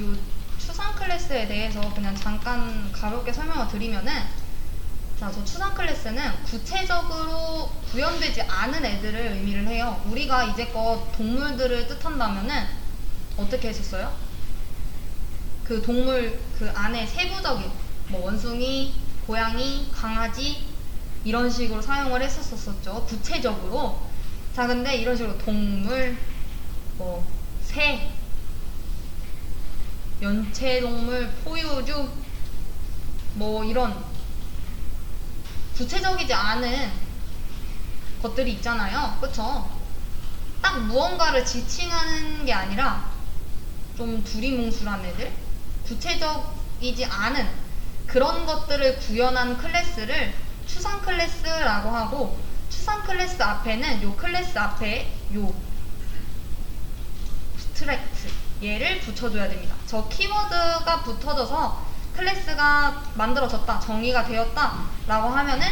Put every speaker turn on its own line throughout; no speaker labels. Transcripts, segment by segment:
요 추상 클래스에 대해서 그냥 잠깐 가볍게 설명을 드리면은 자, 저 추상 클래스는 구체적으로 구현되지 않은 애들을 의미를 해요. 우리가 이제껏 동물들을 뜻한다면은 어떻게 했었어요? 그 동물 그 안에 세부적인 뭐 원숭이, 고양이, 강아지 이런 식으로 사용을 했었었죠. 구체적으로. 자, 근데 이런 식으로 동물, 뭐 새, 연체동물, 포유류 뭐 이런 구체적이지 않은 것들이 있잖아요. 그쵸? 딱 무언가를 지칭하는 게 아니라 좀 두리뭉술한 애들? 구체적이지 않은 그런 것들을 구현한 클래스를 추상 클래스라고 하고 추상 클래스 앞에는 요 클래스 앞에 요 얘를 붙여줘야 됩니다. 저 키워드가 붙어져서 클래스가 만들어졌다, 정의가 되었다 라고 하면은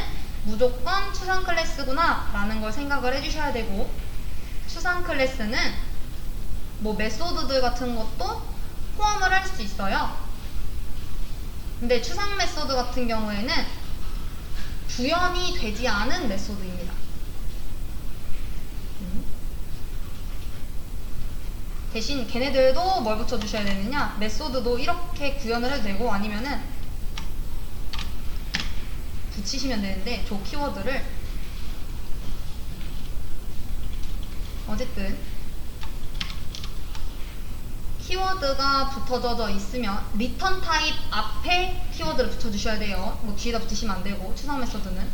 무조건 추상 클래스구나 라는 걸 생각을 해주셔야 되고 추상 클래스는 뭐 메소드들 같은 것도 포함을 할 수 있어요. 근데 추상 메소드 같은 경우에는 구현이 되지 않은 메소드입니다. 대신 걔네들도 뭘 붙여주셔야 되느냐? 메소드도 이렇게 구현을 해도 되고 아니면은 붙이시면 되는데 저 키워드를 어쨌든 키워드가 붙어져 있으면 리턴 타입 앞에 키워드를 붙여주셔야 돼요. 뭐 뒤에다 붙이시면 안 되고 추상 메소드는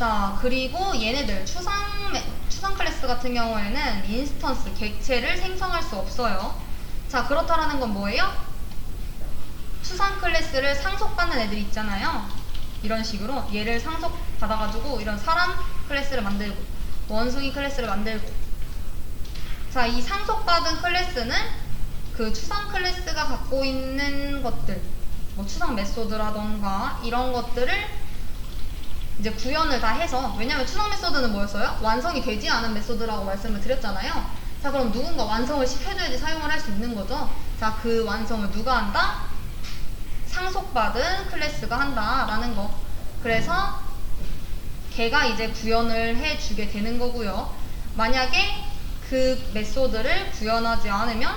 자 그리고 얘네들 추상 메- 추상 클래스 같은 경우에는 인스턴스 객체를 생성할 수 없어요. 자 그렇다라는 건 뭐예요? 추상 클래스를 상속받는 애들이 있잖아요. 이런 식으로 얘를 상속 받아가지고 이런 사람 클래스를 만들고 원숭이 클래스를 만들고 자 이 상속받은 클래스는 그 추상 클래스가 갖고 있는 것들 뭐 추상 메소드라던가 이런 것들을 이제 구현을 다 해서 왜냐면 추상 메소드는 뭐였어요? 완성이 되지 않은 메소드라고 말씀을 드렸잖아요. 자 그럼 누군가 완성을 시켜줘야지 사용을 할 수 있는 거죠. 자 그 완성을 누가 한다? 상속받은 클래스가 한다라는 거. 그래서 걔가 이제 구현을 해주게 되는 거고요. 만약에 그 메소드를 구현하지 않으면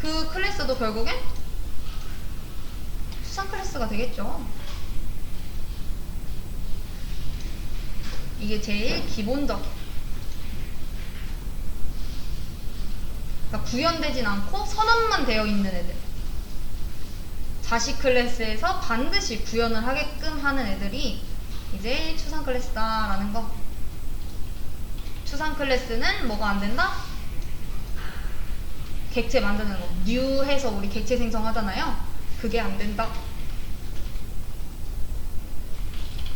그 클래스도 결국엔 추상 클래스가 되겠죠. 이게 제일 기본적. 그러니까 구현되진 않고 선언만 되어 있는 애들. 자식 클래스에서 반드시 구현을 하게끔 하는 애들이 이제 추상 클래스다라는 거. 추상 클래스는 뭐가 안 된다? 객체 만드는 거. new 해서 우리 객체 생성하잖아요. 그게 안 된다.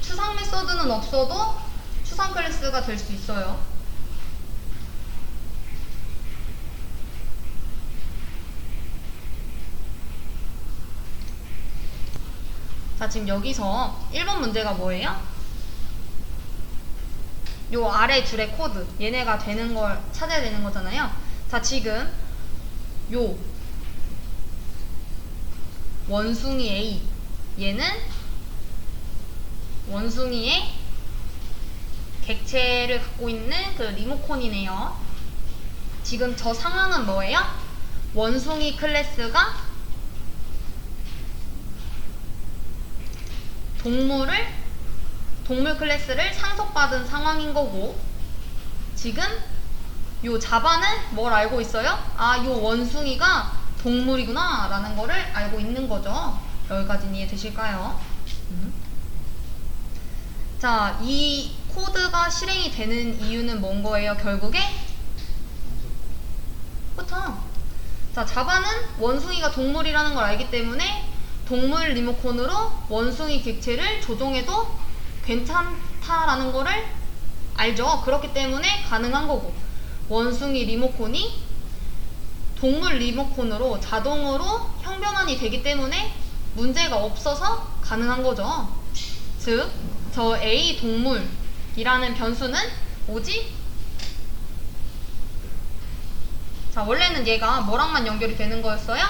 추상 메소드는 없어도 추상 클래스가 될 수 있어요. 자, 지금 여기서 1번 문제가 뭐예요? 요 아래 줄의 코드, 얘네가 되는 걸 찾아야 되는 거잖아요. 자, 지금 요 원숭이 A, 얘는 원숭이의 객체를 갖고 있는 그 리모콘이네요. 지금 저 상황은 뭐예요? 원숭이 클래스가 동물을 동물 클래스를 상속받은 상황인 거고 지금 요 자바는 뭘 알고 있어요? 아, 요 원숭이가 동물이구나 라는 거를 알고 있는 거죠. 여기까지 이해되실까요? 음. 자, 이 코드가 실행이 되는 이유는 뭔 거예요, 결국에? 그쵸? 자, 자바는 원숭이가 동물이라는 걸 알기 때문에 동물 리모콘으로 원숭이 객체를 조종해도 괜찮다라는 거를 알죠. 그렇기 때문에 가능한 거고. 원숭이 리모콘이 동물 리모콘으로 자동으로 형변환이 되기 때문에 문제가 없어서 가능한 거죠. 즉, 저 A 동물 이라는 변수는 뭐지? 자, 원래는 얘가 뭐랑만 연결이 되는 거였어요?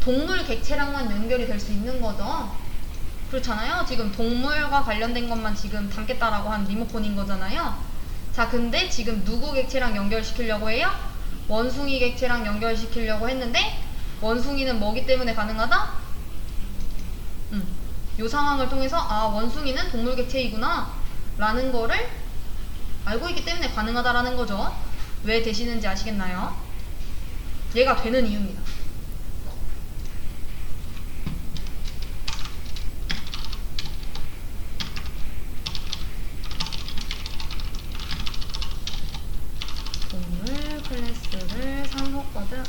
동물 객체랑만 연결이 될 수 있는 거죠. 그렇잖아요. 지금 동물과 관련된 것만 지금 담겠다라고 한 리모컨인 거잖아요. 자, 근데 지금 누구 객체랑 연결시키려고 해요? 원숭이 객체랑 연결시키려고 했는데 원숭이는 뭐기 때문에 가능하다? 음, 요 상황을 통해서 아 원숭이는 동물 객체이구나 라는 거를 알고 있기 때문에 가능하다라는 거죠. 왜 되시는지 아시겠나요? 얘가 되는 이유입니다. 동물 클래스를 상속받은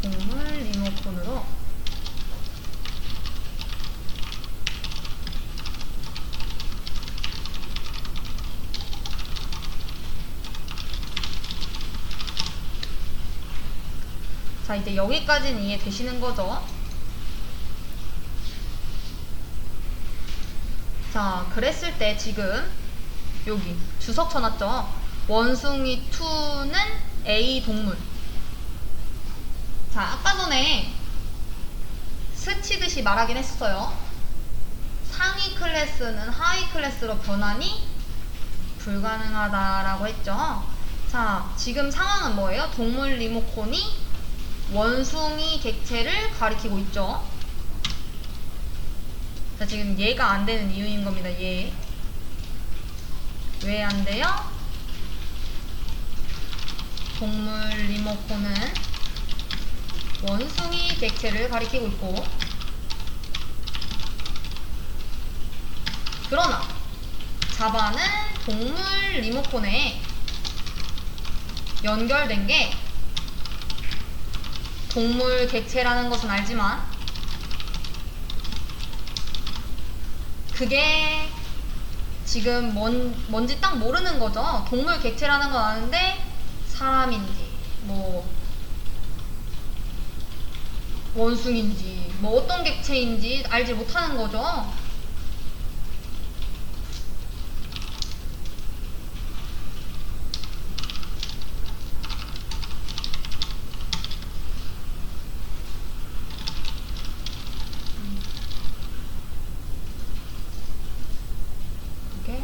동물 리모컨으로 자 이제 여기까지는 이해되시는 거죠? 자 그랬을 때 지금 여기 주석 쳐놨죠? 원숭이 2는 A 동물 자 아까 전에 스치듯이 말하긴 했어요 상위 클래스는 하위 클래스로 변환이 불가능하다라고 했죠 자 지금 상황은 뭐예요? 동물 리모컨이 원숭이 객체를 가리키고 있죠. 자, 지금 얘가 안 되는 이유인 겁니다. 얘. 왜 안 돼요? 동물 리모컨은 원숭이 객체를 가리키고 있고 그러나 자바는 동물 리모컨에 연결된 게 동물 객체라는 것은 알지만 그게 지금 뭔, 뭔지 딱 모르는 거죠. 동물 객체라는 건 아는데 사람인지 뭐 원숭인지 뭐 어떤 객체인지 알지 못하는 거죠. 이게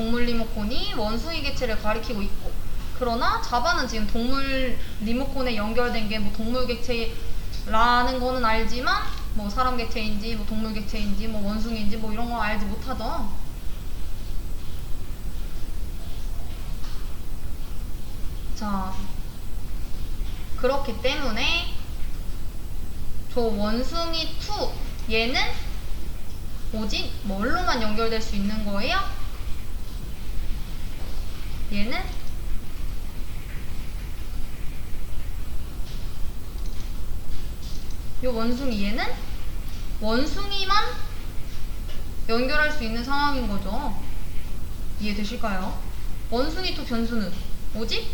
동물 리모컨이 원숭이 객체를 가리키고 있고 그러나 자바는 지금 동물 리모컨에 연결된 게 뭐 동물 객체라는 거는 알지만 뭐 사람 객체인지 뭐 동물 객체인지 뭐 원숭이인지 뭐 이런 걸 알지 못하죠. 자, 그렇기 때문에 저 원숭이 2 얘는 오직 뭘로만 연결될 수 있는 거예요? 얘는 요 원숭이 얘는 원숭이만 연결할 수 있는 상황인 거죠. 이해되실까요? 원숭이 또 변수는 오직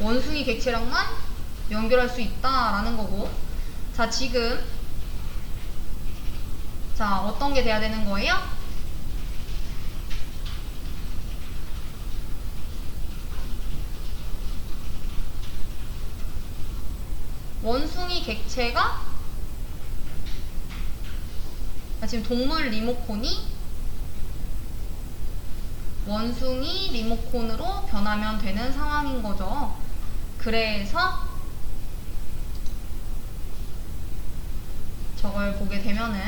원숭이 객체랑만 연결할 수 있다라는 거고 자 지금 자 어떤 게 돼야 되는 거예요? 원숭이 객체가 아, 지금 동물 리모컨이 원숭이 리모컨으로 변하면 되는 상황인 거죠. 그래서 저걸 보게 되면은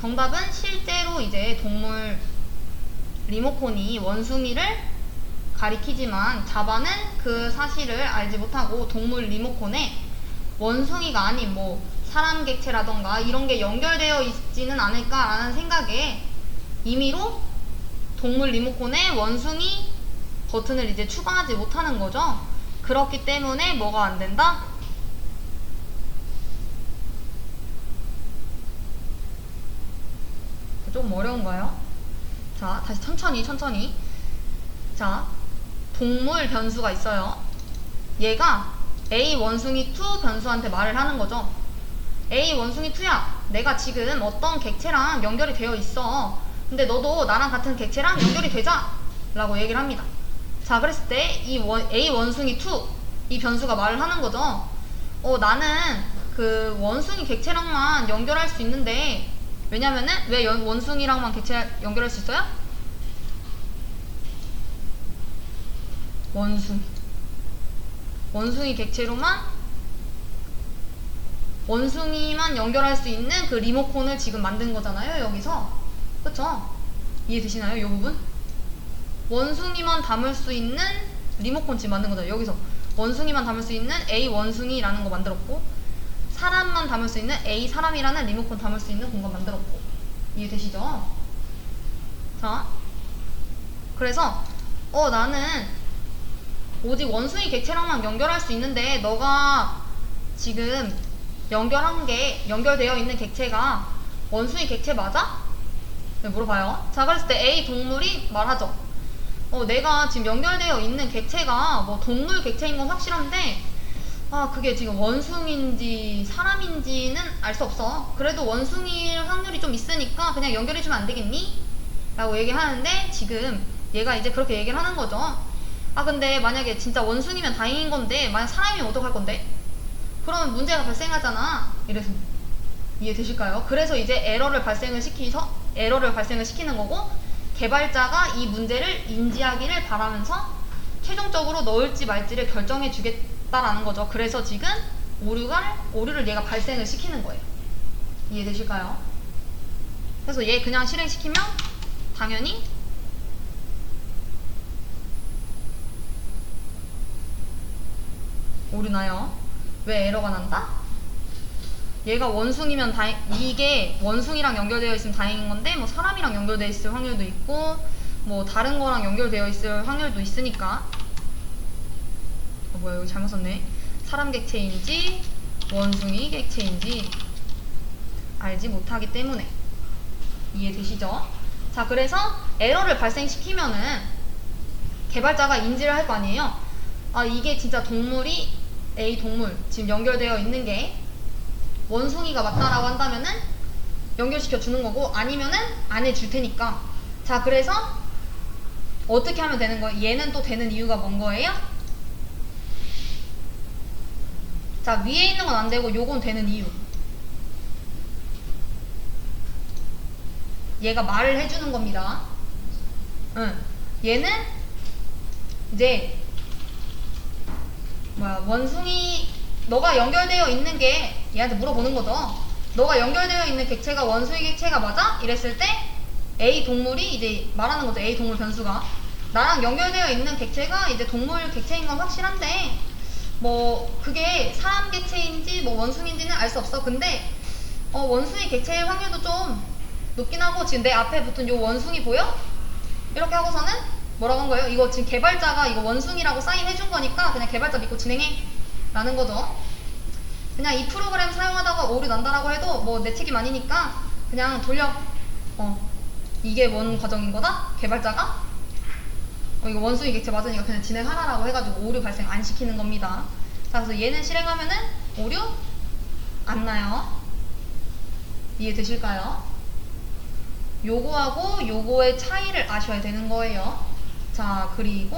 정답은 실제로 이제 동물 리모컨이 원숭이를 가리키지만 자바는 그 사실을 알지 못하고 동물 리모컨에 원숭이가 아닌 뭐 사람 객체라던가 이런 게 연결되어 있지는 않을까라는 생각에 임의로 동물 리모컨에 원숭이 버튼을 이제 추가하지 못하는 거죠. 그렇기 때문에 뭐가 안 된다? 조금 어려운가요? 자, 다시 천천히, 천천히. 자, 동물 변수가 있어요. 얘가 A 원숭이 2 변수한테 말을 하는 거죠. A 원숭이 2야. 내가 지금 어떤 객체랑 연결이 되어 있어. 근데 너도 나랑 같은 객체랑 연결이 되자. 라고 얘기를 합니다. 자, 그랬을 때 이 A 원숭이 2, 이 변수가 말을 하는 거죠. 어, 나는 그 원숭이 객체랑만 연결할 수 있는데, 왜냐면은 왜 연- 원숭이랑만 객체 연결할 수 있어요? 원숭이. 원숭이 객체로만 원숭이만 연결할 수 있는 그 리모컨을 지금 만든 거잖아요, 여기서. 그쵸? 이해되시나요, 이 부분? 원숭이만 담을 수 있는 리모컨 지금 만든 거잖아요, 여기서. 원숭이만 담을 수 있는 A 원숭이라는 거 만들었고, 사람만 담을 수 있는 A 사람이라는 리모컨 담을 수 있는 공간 만들었고. 이해되시죠? 자. 그래서, 어, 나는 오직 원숭이 객체랑만 연결할 수 있는데 너가 지금 연결한 게 연결되어 있는 객체가 원숭이 객체 맞아? 네, 물어봐요. 자 그랬을 때 A 동물이 말하죠. 어 내가 지금 연결되어 있는 객체가 뭐 동물 객체인 건 확실한데 아 그게 지금 원숭인지 사람인지는 알 수 없어. 그래도 원숭이일 확률이 좀 있으니까 그냥 연결해주면 안 되겠니? 라고 얘기하는데 지금 얘가 이제 그렇게 얘기를 하는 거죠. 아 근데 만약에 진짜 원숭이면 다행인 건데 만약 사람이면 어떡할 건데? 그러면 문제가 발생하잖아. 이래서 이해되실까요? 그래서 이제 에러를 발생을 시키서 에러를 발생을 시키는 거고 개발자가 이 문제를 인지하기를 바라면서 최종적으로 넣을지 말지를 결정해 주겠다라는 거죠. 그래서 지금 오류가 오류를 얘가 발생을 시키는 거예요. 이해되실까요? 그래서 얘 그냥 실행시키면 당연히 오류 나요. 왜 에러가 난다? 얘가 원숭이면 다행, 이게 원숭이랑 연결되어 있으면 다행인 건데, 뭐 사람이랑 연결되어 있을 확률도 있고, 뭐 다른 거랑 연결되어 있을 확률도 있으니까. 어, 뭐야, 여기 잘못 썼네. 사람 객체인지, 원숭이 객체인지 알지 못하기 때문에. 이해되시죠? 자, 그래서 에러를 발생시키면은 개발자가 인지를 할 거 아니에요? 아, 이게 진짜 동물이 A 동물 지금 연결되어 있는 게 원숭이가 맞다라고 한다면은 연결시켜 주는 거고 아니면은 안 해줄 테니까 자 그래서 어떻게 하면 되는 거예요? 얘는 또 되는 이유가 뭔 거예요? 자 위에 있는 건 안 되고 요건 되는 이유 얘가 말을 해주는 겁니다 응. 얘는 이제 뭐야 원숭이 너가 연결되어 있는 게 얘한테 물어보는 거죠. 너가 연결되어 있는 객체가 원숭이 객체가 맞아? 이랬을 때 A 동물이 이제 말하는 거죠. A 동물 변수가 나랑 연결되어 있는 객체가 이제 동물 객체인 건 확실한데 뭐 그게 사람 객체인지 뭐 원숭이인지는 알 수 없어. 근데 어 원숭이 객체일 확률도 좀 높긴 하고 지금 내 앞에 붙은 요 원숭이 보여? 이렇게 하고서는 뭐라고 한 거예요? 이거 지금 개발자가 이거 원숭이라고 사인해 준 거니까 그냥 개발자 믿고 진행해 라는 거죠 그냥 이 프로그램 사용하다가 오류 난다라고 해도 뭐 내 책임 아니니까 그냥 돌려 어 이게 원 과정인 거다? 개발자가 어 이거 원숭이 객체 맞으니까 그냥 진행하라라고 해가지고 오류 발생 안 시키는 겁니다 자 그래서 얘는 실행하면은 오류 안 나요 이해되실까요? 요거하고 요거의 차이를 아셔야 되는 거예요. 자, 그리고